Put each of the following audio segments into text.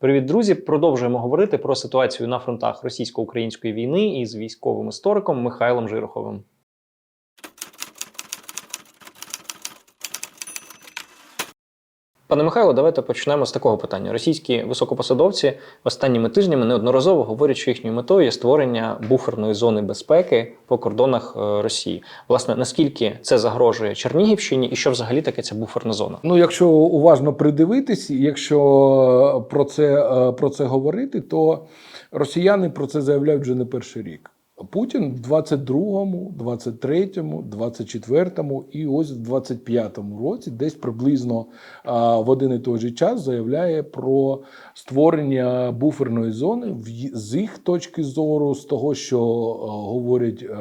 Привіт, друзі! Продовжуємо говорити про ситуацію на фронтах російсько-української війни із військовим істориком Михайлом Жироховим. Пане Михайло, давайте почнемо з такого питання. Російські високопосадовці останніми тижнями неодноразово говорять, що їхньою метою є створення буферної зони безпеки по кордонах е, Росії. Власне, наскільки це загрожує Чернігівщині, і що взагалі таке ця буферна зона? Ну, якщо уважно придивитись, якщо про це, е, про це говорити, то росіяни про це заявляють вже не перший рік. Путін в 22-му, 23-му, 24-му і ось в 25-му році, десь приблизно в один і той же час, заявляє про створення буферної зони з їх точки зору, з того, що е, говорять е,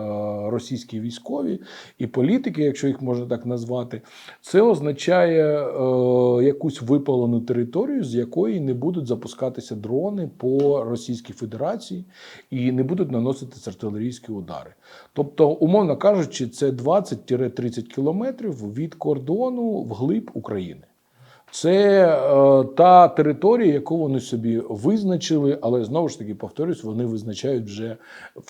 російські військові і політики, якщо їх можна так назвати, це означає е, якусь випалену територію, з якої не будуть запускатися дрони по Російській Федерації і не будуть наносити артилерійські удари. Тобто, умовно кажучи, це 20-30 кілометрів від кордону вглиб України. Це е, та територія, яку вони собі визначили, але знову ж таки повторюсь, вони визначають вже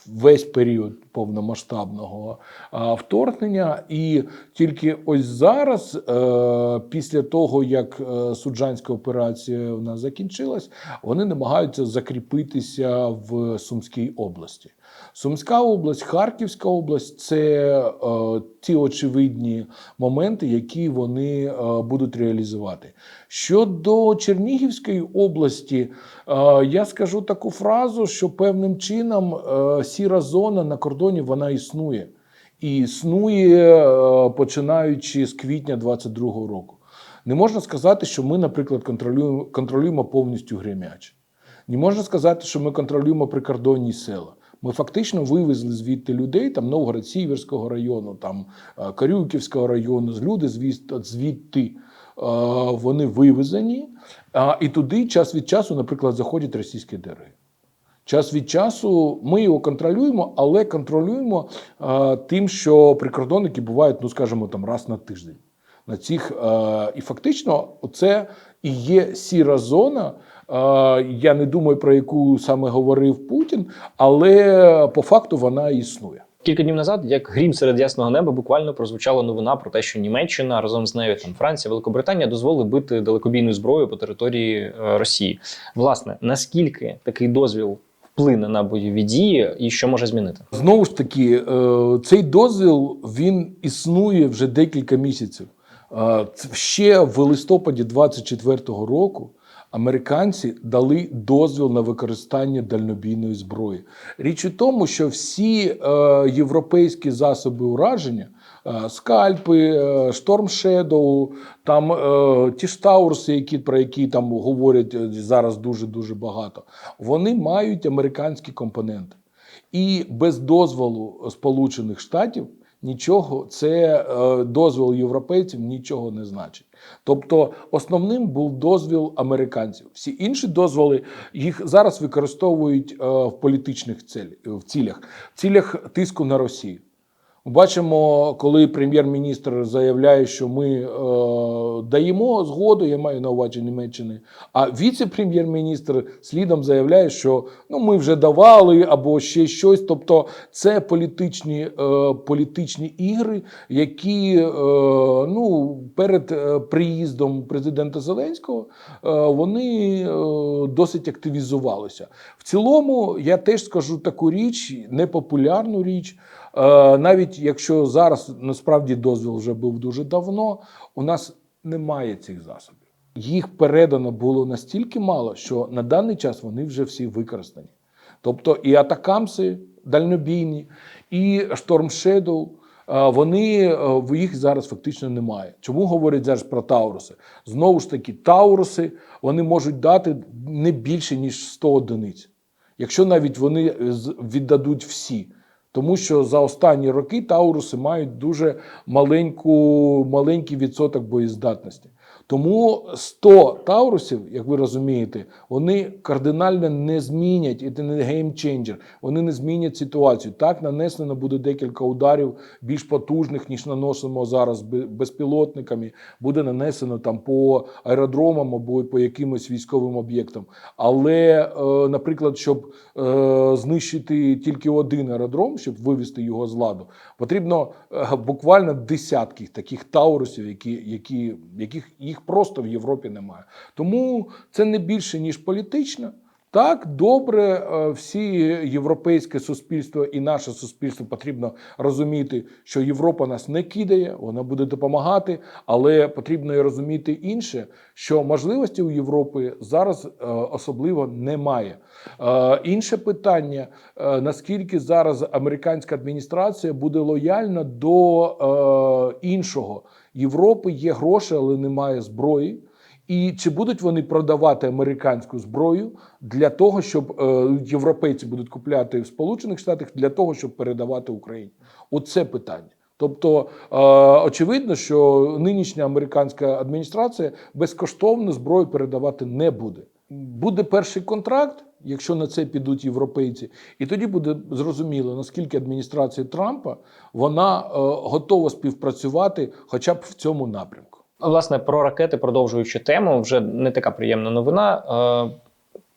весь період повномасштабного е, вторгнення. І тільки ось зараз, е, після того як е, суджанська операція в нас закінчилась, вони намагаються закріпитися в Сумській області. Сумська область, Харківська область це е, ті очевидні моменти, які вони е, будуть реалізувати. Щодо Чернігівської області, е, я скажу таку фразу, що певним чином е, сіра зона на кордоні вона існує. І існує е, починаючи з квітня 22-го року. Не можна сказати, що ми, наприклад, контролюємо, контролюємо повністю Гремяч. Не можна сказати, що ми контролюємо прикордонні села. Ми фактично вивезли звідти людей, там Новгород-Сіверського району, там е, Карюківського району, люди звіт- звідти е, вони вивезені, і туди час від часу, наприклад, заходять російські ДРГ. Час від часу ми його контролюємо, але контролюємо е, тим, що прикордонники бувають, ну скажімо, там раз на тиждень. На цих, і фактично, це і є сіра зона. Я не думаю, про яку саме говорив Путін, але по факту вона існує. Кілька днів назад, як грім серед ясного неба, буквально прозвучала новина про те, що Німеччина разом з нею там Франція, Великобританія дозволили бити далекобійну зброю по території е, Росії. Власне, наскільки такий дозвіл вплине на бойові дії і що може змінити? Знову ж таки, е, цей дозвіл він існує вже декілька місяців. Е, Ще в листопаді 24-го року американці дали дозвіл на використання дальнобійної зброї. Річ у тому, що всі е, європейські засоби ураження. е, Скальпи, е, Шторм Shadow, там е, ті ж Таурси, які про які там говорять е, зараз дуже дуже багато. Вони мають американські компоненти. І без дозволу Сполучених Штатів нічого, це е, дозвіл європейців нічого не значить. Тобто основним був дозвіл американців. Всі інші дозволи їх зараз використовують е, в політичних цілях, в цілях тиску на Росію. Бачимо, коли прем'єр-міністр заявляє, що ми е, даємо згоду, я маю на увазі Німеччини, а віце-прем'єр-міністр слідом заявляє, що ну ми вже давали або ще щось. Тобто, це політичні, е, політичні ігри, які е, ну, перед е, приїздом президента Зеленського е, вони е, досить активізувалися. В цілому, я теж скажу таку річ, непопулярну річ. Е, Навіть якщо зараз насправді дозвіл вже був дуже давно, у нас немає цих засобів. Їх передано було настільки мало, що на даний час вони вже всі використані. Тобто і атакамси дальнобійні, і е, вони е, їх зараз фактично немає. Чому говорять зараз про Тауруси? Знову ж таки, Тауруси вони можуть дати не більше ніж 100 одиниць, якщо навіть вони віддадуть всі. Тому що за останні роки Тауруси мають дуже маленьку, маленький відсоток боєздатності. Тому 100 таурусів, як ви розумієте, вони кардинально не змінять, і це не геймченджер. Вони не змінять ситуацію. Так нанесено буде декілька ударів більш потужних, ніж наносимо зараз безпілотниками. Буде нанесено там по аеродромам або по якимось військовим об'єктам. Але, е, наприклад, щоб е, знищити тільки один аеродром, щоб вивести його з ладу, потрібно е, буквально десятки таких таурусів, які, які, яких їх просто в Європі немає. Тому це не більше ніж політично. Так, добре, е, всі європейське суспільство і наше суспільство потрібно розуміти, що Європа нас не кидає, вона буде допомагати, але потрібно і розуміти інше, що можливості у Європи зараз е, особливо немає. Е, Інше питання: наскільки зараз американська адміністрація буде лояльна до іншого Європи, є гроші, але немає зброї. І чи будуть вони продавати американську зброю для того, щоб е, європейці будуть купляти в Сполучених Штатах для того, щоб передавати Україні? Оце питання. Тобто, е, очевидно, що нинішня американська адміністрація безкоштовно зброю передавати не буде. Буде перший контракт, якщо на це підуть європейці, і тоді буде зрозуміло, наскільки адміністрація Трампа вона е, готова співпрацювати, хоча б в цьому напрямку. Власне, про ракети, продовжуючи тему, вже не така приємна новина. Е,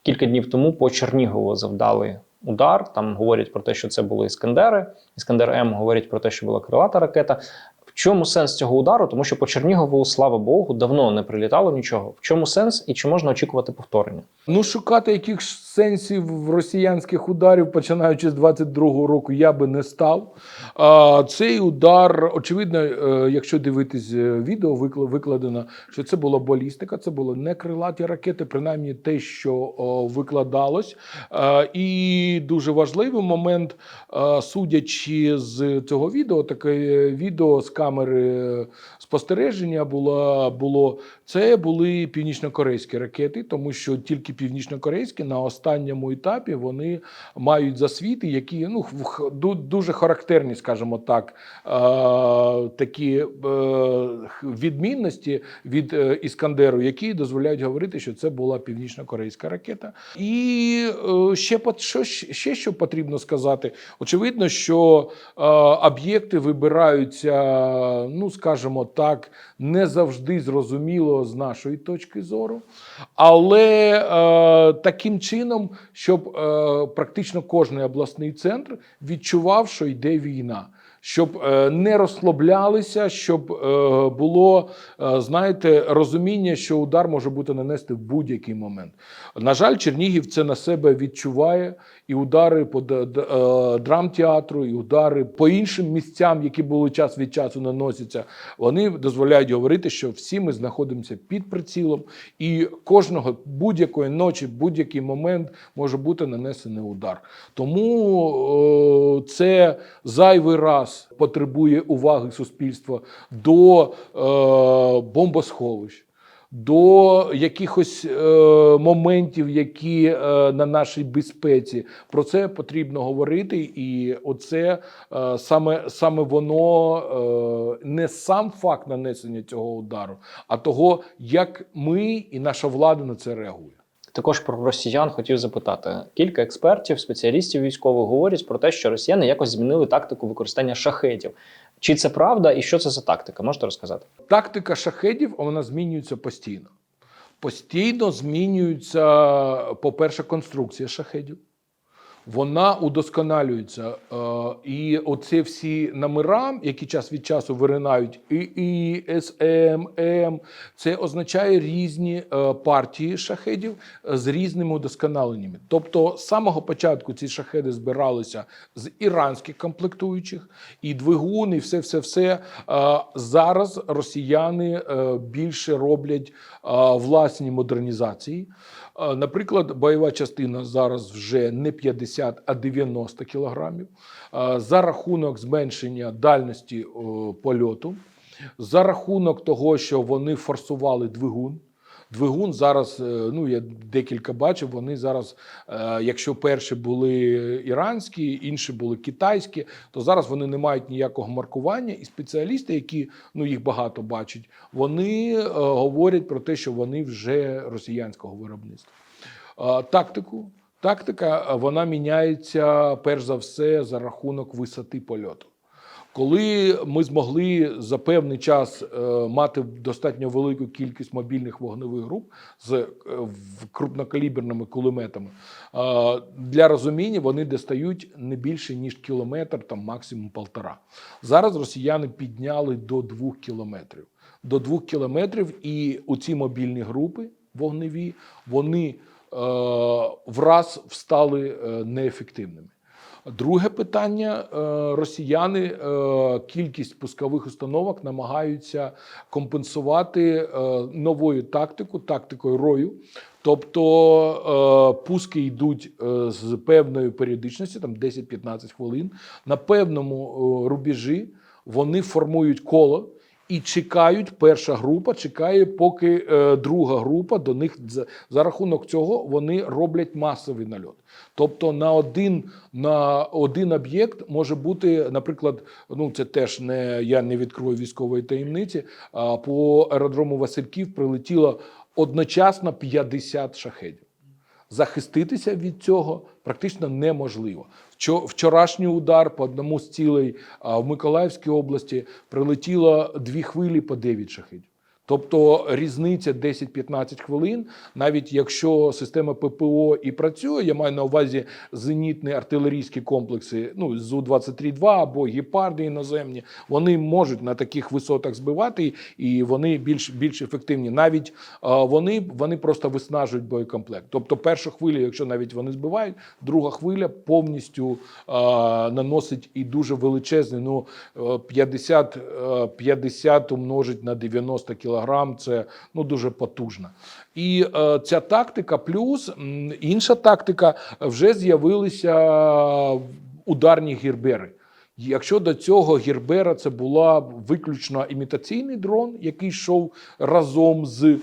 Кілька днів тому по Чернігову завдали удар. Там говорять про те, що це були іскандери. Іскандер М говорять про те, що була крилата ракета. В чому сенс цього удару? Тому що по Чернігову, слава Богу, давно не прилітало нічого. В чому сенс і чи можна очікувати повторення? Ну, шукати якихось сенсів росіянських ударів, починаючи з 22-го року, я би не став. А, цей удар, очевидно, е, якщо дивитись е, відео, викладено, що це була балістика, це були не крилаті ракети, принаймні те, що викладалось. І дуже важливий момент, судячи з цього відео, таке відео з камери спостереження було, було це були північнокорейські ракети, тому що тільки північнокорейські на останньому етапі вони мають засвіти, які ну дуже характерні, скажімо так, е, такі е, відмінності від е, іскандеру, які дозволяють говорити, що це була північнокорейська ракета. І е, ще що ще що потрібно сказати? Очевидно, що е, об'єкти вибираються, ну скажімо так, не завжди зрозуміло з нашої точки зору, але е, таким чином, щоб е, практично кожен обласний центр відчував, що йде війна. Щоб е, не розслаблялися, щоб було, знаєте, розуміння, що удар може бути нанести в будь-який момент. На жаль, Чернігів це на себе відчуває, і удари по е, драмтеатру, і удари по іншим місцям, які були час від часу наносяться, вони дозволяють говорити, що всі ми знаходимося під прицілом, і кожного будь-якої ночі, будь-який момент може бути нанесений удар. Тому е, це зайвий раз потребує уваги суспільства до е, бомбосховищ. До якихось е, моментів, які е, на нашій безпеці, про це потрібно говорити, і оце е, саме, саме воно е, не сам факт нанесення цього удару, а того, як ми і наша влада на це реагує. Також про росіян хотів запитати. Кілька експертів, спеціалістів військових говорять про те, що росіяни якось змінили тактику використання шахетів. Чи це правда і що це за тактика? Можете розказати? Тактика шахедів вона змінюється постійно. Постійно змінюється, по-перше, конструкція шахедів. Вона удосконалюється. Е, І оці всі номера, які час від часу виринають, ІІ, СМ, М, це означає різні е, партії шахедів е, з різними удосконаленнями. Тобто, з самого початку ці шахеди збиралися з іранських комплектуючих, і двигун, і все, все, все. Зараз росіяни більше роблять власні модернізації. Наприклад, бойова частина зараз вже не 50, а 90 кілограмів. За рахунок зменшення дальності польоту, за рахунок того, що вони форсували двигун. Двигун зараз, е, ну я декілька бачив. Вони зараз, е, якщо перші були іранські, інші були китайські, то зараз вони не мають ніякого маркування. І спеціалісти, які ну їх багато бачать, вони е, говорять про те, що вони вже росіянського виробництва. Тактику. Тактика вона міняється перш за все за рахунок висоти польоту. Коли ми змогли за певний час е, мати достатньо велику кількість мобільних вогневих груп з е, крупнокаліберними кулеметами, е, для розуміння вони достають не більше ніж кілометр, там максимум полтора. Зараз росіяни підняли до двох кілометрів. До двох кілометрів, і у ці мобільні групи вогневі вони враз встали неефективними. Друге питання: е, росіяни е, кількість пускових установок намагаються компенсувати е, новою тактикою, тактикою рою. Тобто пуски йдуть з певною періодичністю, там 10-15 хвилин. На певному рубежі вони формують коло. І чекають, перша група чекає, поки е, друга група до них за, за рахунок цього вони роблять масовий нальот. Тобто на один на один об'єкт може бути, наприклад, ну це теж не я не відкрою військової таємниці. А по аеродрому Васильків прилетіло одночасно 50 шахедів. Захиститися від цього практично неможливо. Вчо- Вчорашній удар по одному з цілей в Миколаївській області прилетіло дві хвилі по 9 шахедів. Тобто різниця 10-15 хвилин, навіть якщо система ППО і працює, я маю на увазі зенітні артилерійські комплекси, ну Зу-23-2 або гепарди іноземні, вони можуть на таких висотах збивати, і вони більш більш ефективні. Навіть вони, вони просто виснажують боєкомплект. Тобто, першу хвилю, якщо навіть вони збивають, друга хвиля повністю а, наносить і дуже величезний. Ну е, 50, е, 50 умножить на 90 кілограм. Це ну дуже потужно. І е, ця тактика, плюс інша тактика, вже з'явилися ударні гірбери. Якщо до цього Гербера це була виключно імітаційний дрон, який йшов разом з, е,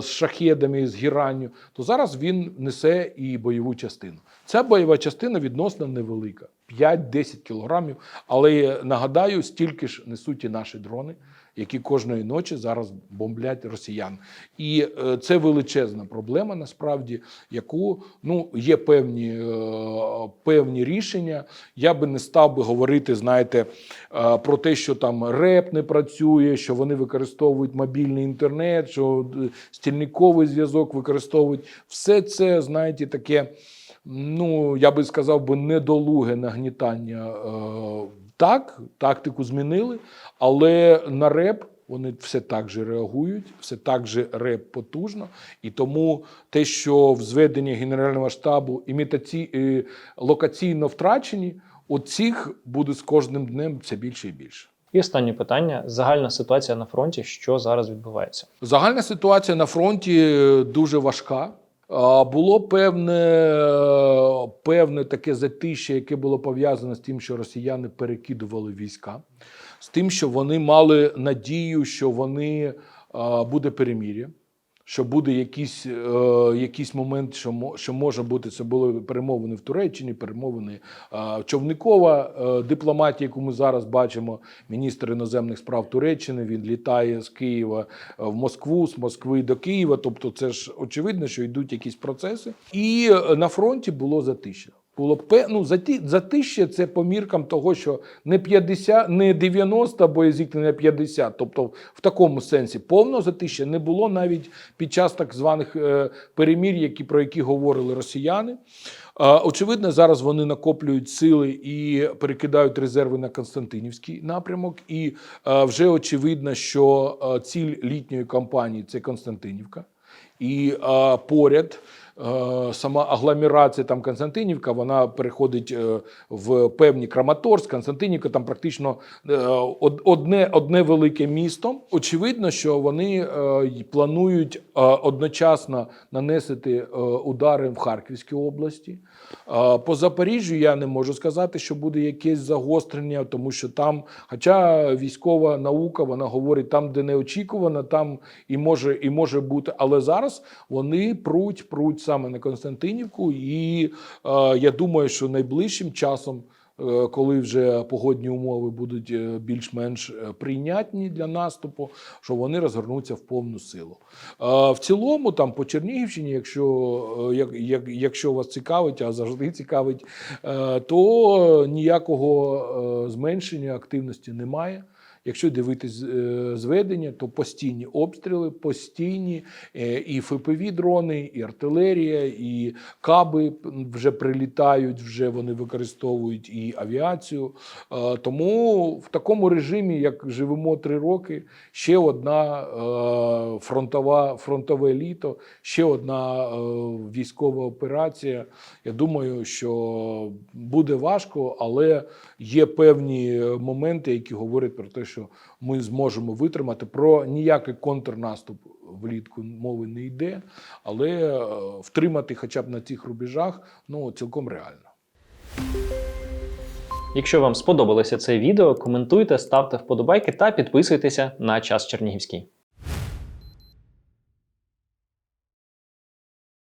з шахедами, з гіранню, то зараз він несе і бойову частину. Ця бойова частина відносно невелика 5-10 кілограмів. Але нагадаю, стільки ж несуть і наші дрони, які кожної ночі зараз бомблять росіян. І е, це величезна проблема, насправді, яку ну є певні, е, певні рішення. Я би не став би говорити, знаєте, е, про те, що там реп не працює, що вони використовують мобільний інтернет, що стільниковий зв'язок використовують. Все це, знаєте, таке. Ну, я би сказав би, недолуге нагнітання. Е, так, тактику змінили, але на реп вони все так же реагують, все так же реп потужно. І тому те, що в зведенні Генерального штабу імітаці... е, локаційно втрачені, оцих буде з кожним днем все більше і більше. І останнє питання: загальна ситуація на фронті, що зараз відбувається. Загальна ситуація на фронті е, дуже важка. Було певне, певне таке затище, яке було пов'язане з тим, що росіяни перекидували війська, з тим, що вони мали надію, що вони буде перемір'я, що буде якийсь, е, якийсь момент, що, що може бути. Це були перемовини в Туреччині, перемовини е, човникова е, дипломатія, яку ми зараз бачимо. Міністр іноземних справ Туреччини він літає з Києва е, в Москву, з Москви до Києва. Тобто, це ж очевидно, що йдуть якісь процеси. І е, на фронті було затища. Було пе- ну, заті- затища це по міркам того, що не 50, не 90 боєзіткнення, а 50. Тобто, в такому сенсі повного затища не було навіть під час так званих е, перемір, які про які говорили росіяни. Очевидно, зараз вони накоплюють сили і перекидають резерви на Константинівський напрямок. І е, вже очевидно, що е, ціль літньої кампанії це Константинівка. І е, поряд сама агломерація там Константинівка, вона переходить е, в певні Краматорськ, Константинівка, там практично е, одне, одне велике місто. Очевидно, що вони е, планують е, одночасно нанести е, удари в Харківській області. Е, По Запоріжжю я не можу сказати, що буде якесь загострення, тому що там, хоча військова наука, вона говорить, там, де неочікувано, там і може, і може бути. Але зараз вони пруть, пруть саме на Константинівку, і е, я думаю, що найближчим часом. е, Коли вже погодні умови будуть е, більш-менш прийнятні для наступу, що вони розгорнуться в повну силу. В цілому, там по Чернігівщині, якщо, як, як, якщо вас цікавить, а завжди цікавить, то ніякого зменшення активності немає. Якщо дивитись е, зведення, то постійні обстріли, постійні е, і ФПВ дрони, і артилерія, і каби вже прилітають, вже вони використовують і авіацію. Е, Тому в такому режимі, як живемо три роки, ще одна фронтова, фронтове літо, ще одна військова операція. Я думаю, що буде важко, але є певні моменти, які говорять про те, що ми зможемо витримати. Про ніякий контрнаступ влітку мови не йде, але е, втримати хоча б на цих рубежах ну, цілком реально. Якщо вам сподобалося це відео, коментуйте, ставте вподобайки та підписуйтеся на час Чернігівський.